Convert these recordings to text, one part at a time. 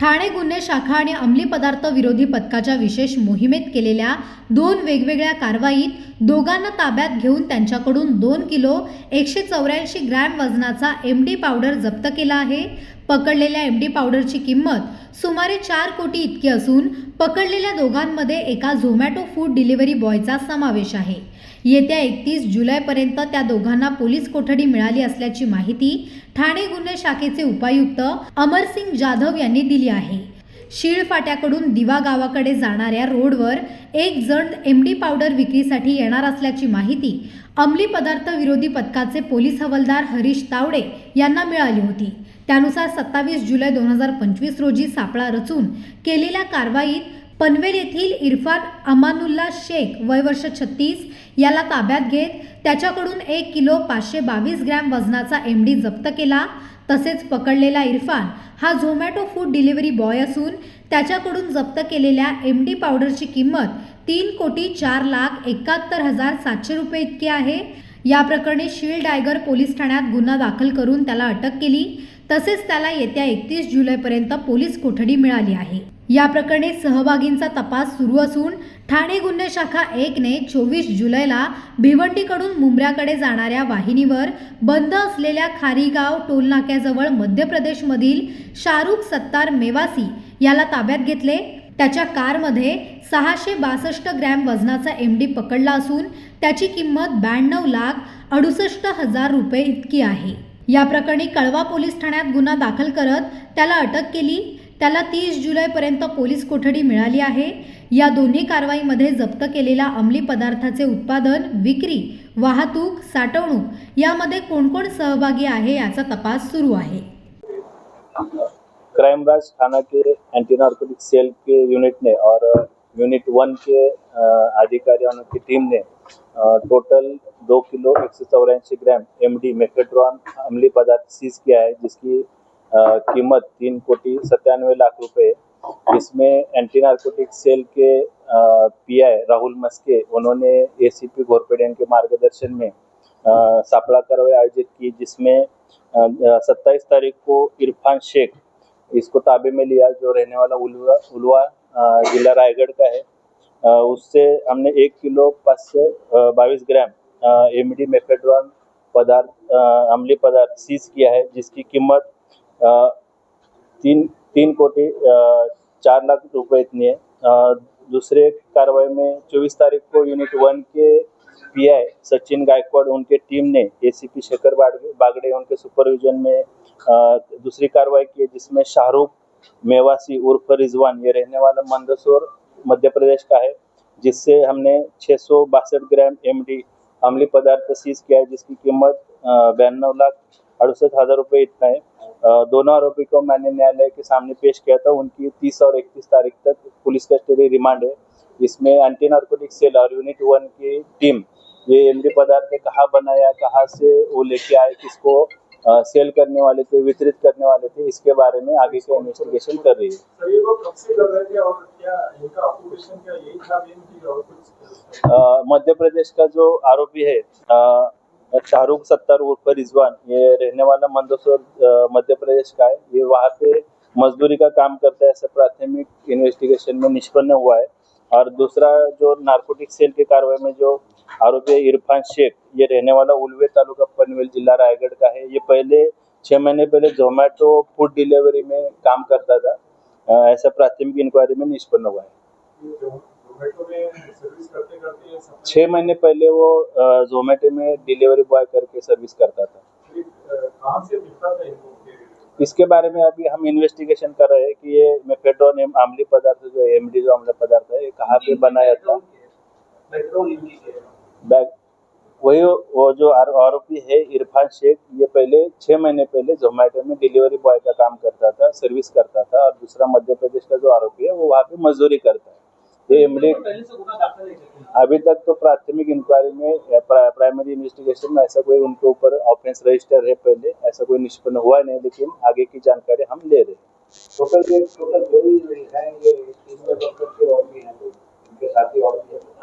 ठाणे गुन्हे शाखा आणि अंमली पदार्थ विरोधी पथकाच्या विशेष मोहिमेत केलेल्या दोन वेगवेगळ्या कारवाईत दोघांना ताब्यात घेऊन त्यांच्याकडून दोन किलो एकशे चौऱ्याऐंशी ग्रॅम वजनाचा एम डी पावडर जप्त केला आहे. पकडलेल्या एम डी पावडरची किंमत सुमारे चार कोटी इतकी असून पकडलेल्या दोघांमध्ये एका झोमॅटो फूड डिलिव्हरी बॉयचा समावेश आहे. येत्या एकतीस जुलैपर्यंत त्या दोघांना पोलीस कोठडी मिळाली असल्याची माहिती ठाणे गुन्हे शाखेचे उपायुक्त अमरसिंग जाधव यांनी दिली आहे. शीळ फाट्याकडून दिवा गावाकडे जाणाऱ्या रोडवर एक जण एम डी पावडर विक्रीसाठी येणार असल्याची माहिती अंमली पदार्थ विरोधी पथकाचे पोलीस हवालदार हरीश तावडे यांना मिळाली होती. त्यानुसार सत्तावीस जुलै दोन हजार पंचवीस रोजी सापळा रचून केलेल्या कारवाईत पनवेल येथील इरफान अमानुल्ला शेख वय वर्ष छत्तीस याला ताब्यात घेत त्याच्याकडून एक किलो पाचशे बावीस ग्रॅम वजनाचा एम डी जप्त केला. तसेच पकडलेला इरफान हा झोमॅटो फूड डिलिव्हरी बॉय असून त्याच्याकडून जप्त केलेल्या एम डी पावडरची किंमत तीन कोटी चार लाख एकाहत्तर हजार सातशे रुपये इतकी आहे. या प्रकरणी शील डायगर पोलीस ठाण्यात गुन्हा दाखल करून त्याला अटक केली. तसेच त्याला येत्या एकतीस जुलैपर्यंत पोलीस कोठडी मिळाली आहे. या प्रकरणी सहभागींचा तपास सुरू असून ठाणे गुन्हे शाखा एकने चोवीस जुलैला भिवंडीकडून मुंब्र्याकडे जाणाऱ्या वाहिनीवर बंद असलेल्या खारीगाव टोलनाक्याजवळ मध्य प्रदेशमधील शाहरुख सत्तार मेवासी याला ताब्यात घेतले. त्याच्या कारमध्ये सहाशे बासष्ट ग्रॅम वजनाचा एम डी पकडला असून त्याची किंमत ब्याण्णव लाख अडुसष्ट हजार रुपये इतकी आहे. या प्रकरणी कळवा पोलीस ठाण्यात गुन्हा दाखल करत त्याला अटक केली. त्याला तीस जुलैपर्यंत पोलीस कोठडी मिळाली आहे. या दोन्ही कारवाईमध्ये जप्त केलेल्या अंमली पदार्थाचे उत्पादन विक्री वाहतूक साठवणूक यामध्ये कोण कोण सहभागी आहे याचा तपास सुरू आहे. क्राइम ब्रांच थाना के एंटी नार्कोटिक सेल के यूनिट ने और यूनिट वन के अधिकारियों की टीम ने टोटल दो किलो एक सौ चौरासी ग्राम एम डी मेफेड्रॉन अमली पदार्थ सीज किया है, जिसकी कीमत तीन कोटी सत्तानवे लाख रुपए। इसमें एंटी नार्कोटिक सेल के पीआई राहुल मस्के उन्होंने एसीपी घोरपेड़ियन के मार्गदर्शन में सापड़ा कार्रवाई आयोजित की, जिसमें सत्ताईस तारीख को इरफान शेख, इसको ताबे में लिया, जो रहने वाला उलवा उलवा जिला रायगढ़ का है। उससे हमने एक किलो पाँच से बाईस ग्राम एम डी मेफेड्रॉन पदार्थ अ, अम्लीय पदार्थ सीज किया है जिसकी कीमत तीन तीन कोटी चार लाख रुपए इतनी है। दूसरे कार्रवाई में चौबीस तारीख को यूनिट वन के पीआई सचिन गायकवाड़ उनके टीम ने एसीपी शेखर बागड़े उनके सुपरविजन में दूसरी कार्रवाई की जिसमें शाहरुख मेवासी उर्फ़ रिजवान ये रहने वाला मंदसौर मध्य प्रदेश का है, जिससे हमने छः सौ बासठ ग्राम एम डी अम्ली पदार्थ सीज किया है, जिसकी कीमत बयानवे लाख अड़सठ हज़ार रुपये इतना है। दोनों आरोपी को मैंने न्यायालय के सामने पेश किया था, उनकी तीस और इकतीस तारीख तक पुलिस कस्टडी रिमांड है। इसमें एंटी नार्कोटिक सेल और यूनिट वन की टीम ये एमडी पदार्थ कहाँ बनाया, कहाँ से वो लेके आए, किसको सेल करने वाले थे वितरित करने वाले थे इसके बारे में आगे का इन्वेस्टिगेशन कर रही है। मध्य प्रदेश का जो आरोपी है अ, शाहरुख सत्तार उर्फ रिजवान ये रहने वाला मंदसौर मध्य प्रदेश का है। ये वहाँ पे मजदूरी का काम करता है ऐसा प्राथमिक इन्वेस्टिगेशन में निष्पन्न हुआ है। और दूसरा जो नारकोटिक सेल के कार्रवाई में जो आरोपी इरफान शेख, ये रहने वाला उलवे तालुका पनवेल जिला रायगढ़ का है। ये पहले छः महीने पहले जोमेटो फ़ूड डिलीवरी में काम करता था। ऐसा प्राथमिक इंक्वायरी में निष्पन्न हुआ है। छः महीने पहले वो जोमेटो में डिलीवरी बॉय करके सर्विस करता था। इसके बारे में अभी हम इन्वेस्टिगेशन कर रहे हैं कि ये मेफेड्रोन अम्लीय पदार्थ जो एम डी जो अम्ल पदार्थ है, ये कहाँ पे बनाया था है बैग वही वो जो आरोपी है, इरफान शेख, ये पहले छः महीने पहले जोमेटो में डिलीवरी बॉय का काम करता था सर्विस करता था, और दूसरा मध्य प्रदेश का जो आरोपी है, वो वहाँ पे मजदूरी करता है। ये इमली अभी तक तो प्राथमिक इंक्वायरी में प्रा, प्राइमरी इन्वेस्टिगेशन में ऐसा कोई उनके ऊपर ऑफेंस रजिस्टर है पहले ऐसा कोई निष्पन्न हुआ नहीं लेकिन आगे की जानकारी हम ले रहे हैं। टोटल टोटल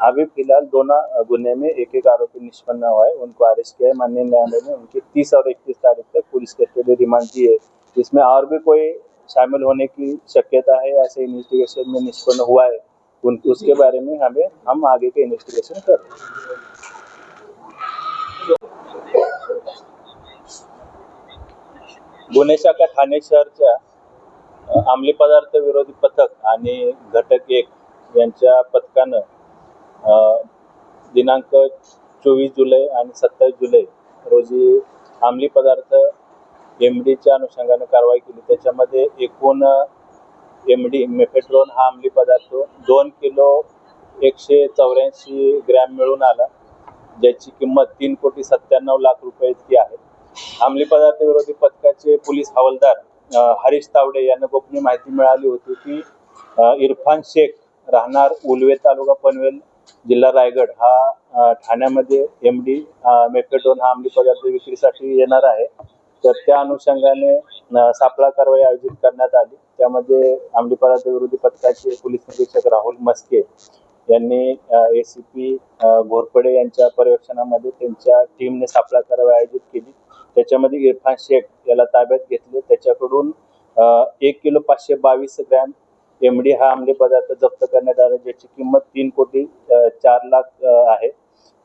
अभी फ़िलहाल दोनों गुने में एक एक आरोपी निष्पन्न हुआ है उनको अरेस्ट किया है माननीय न्यायालय ने उनकी तीस और इकतीस तारीख तक पुलिस कस्टडी रिमांड दी है। इसमें और भी कोई शामिल होने की शक्यता है ऐसे इन्वेस्टिगेशन में निष्पन्न हुआ है। उन उसके बारे में हमें हम आगे के इन्वेस्टिगेशन कर रहे गुन्हे शाखा ठाणे शहरच्या अंमली पदार्थ विरोधी पथक आणि घटक एक यांच्या पथकानं दिनांक चोवीस जुलै आणि सत्तावीस जुलै रोजी अंमली पदार्थ एम डीच्या अनुषंगाने कारवाई केली. त्याच्यामध्ये एकूण एम डी मेफेट्रोन हा अंमली पदार्थ. दोन किलो एकशे चौऱ्याऐंशी ग्रॅम मिळून आला ज्याची किंमत तीन कोटी सत्त्याण्णव लाख रुपये इतकी आहे. अंमली पदार्थ विरोधी पथकाचे पोलीस हवालदार हरीश तावडे यांना गोपनीय माहिती मिळाली होती की इरफान शेख राहणार उलवे तालुका पनवेल जिल्हा रायगड. हा ठाण्यामध्ये एम डी मेफेडोन हा अंमली पदार्थ विक्रीसाठी येणार आहे. तर त्या अनुषंगाने सापळा कारवाई आयोजित करण्यात आली त्यामध्ये अंमली पदार्थ विरोधी पथकाचे पोलीस निरीक्षक राहुल मस्के यांनी ए सी पी घोरपडे यांच्या पर्यवेक्षणामध्ये त्यांच्या टीमने सापळा कारवाई आयोजित केली. त्याच्यामध्ये इरफान शेख याला ताब्यात घेतले. त्याच्याकडून एक किलो पाचशे बावीस ग्रॅम एम डी हा अंमली पदार्थ जप्त करण्यात आला ज्याची किंमत तीन कोटी चार लाख आहे.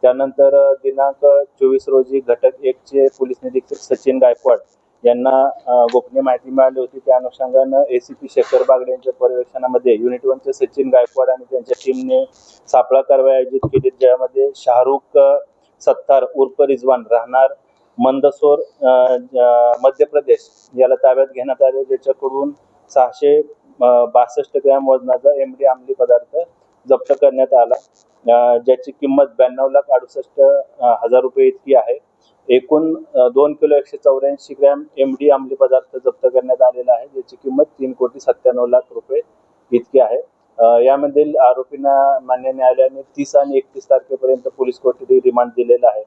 त्यानंतर दिनांक चोवीस रोजी घटक एकचे पोलीस निरीक्षक सचिन गायकवाड यांना गोपनीय माहिती मिळाली होती. त्या अनुषंगानं एसीपी शेखर बागडे यांच्या पर्यवेक्षणामध्ये युनिट वनचे सचिन गायकवाड आणि त्यांच्या टीमने सापळा कारवाई आयोजित केली. ज्यामध्ये शाहरुख सत्तार उर्फ रिजवान राहणार मंदसोर मध्य प्रदेश याला ताब्यात घेण्यात आले. ज्याच्याकडून सहाशे बासष्ट ग्रॅम वजनाचा एमडी अंमली पदार्थ जप्त करण्यात आला. ज्याची किंमत ब्याण्णव लाख अडुसष्ट हजार रुपये इतकी आहे. एकूण दोन किलो एकशे चौऱ्याऐंशी ग्रॅम एम डी अंमली पदार्थ जप्त करण्यात आलेला आहे ज्याची किंमत तीन कोटी सत्त्याण्णव लाख रुपये इतकी आहे. यामधील आरोपींना मान्य न्यायालयाने तीस आणि एकतीस तारखेपर्यंत पोलीस कोठडी रिमांड दिलेला आहे.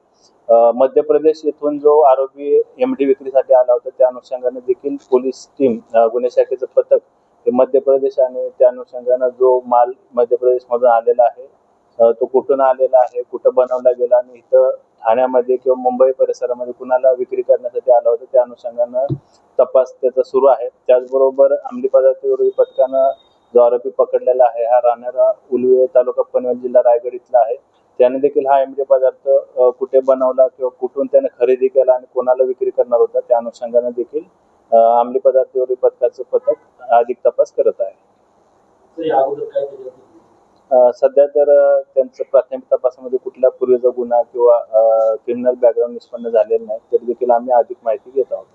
मध्य प्रदेश येथून जो आरोपी एम डी विक्रीसाठी आला होता त्या अनुषंगाने देखील पोलीस टीम गुन्हे शाखेचं पथक हे मध्य प्रदेश आणि त्या अनुषंगानं जो माल मध्य प्रदेशमधून आलेला आहे तो कुठून आलेला आहे कुठं बनवला गेला आणि इथं ठाण्यामध्ये किंवा मुंबई परिसरामध्ये कुणाला विक्री करण्यासाठी आला होता त्या अनुषंगानं तपास त्याचा सुरू आहे. त्याचबरोबर अंमली पदार्थ विरोधी पथकानं जो आरोपी पकडलेला आहे हा राहणारा उलवे तालुका पनवेल जिल्हा रायगड इथला आहे. त्याने देखील हा एमडी पदार्थ कुठे बनवला किंवा कुठून त्याने खरेदी केला आणि कोणाला विक्री करणार होता त्या अनुषंगाने देखील अंमली पदार्थ विरोधी पथकाचं पथक अधिक तपास करत आहे. सध्या तर त्यांचं प्राथमिक तपासामध्ये कुठला पूर्वीचा गुन्हा किंवा क्रिमिनल बॅकग्राऊंड निष्पन्न झालेला नाही तरी देखील आम्ही अधिक माहिती घेत आहोत.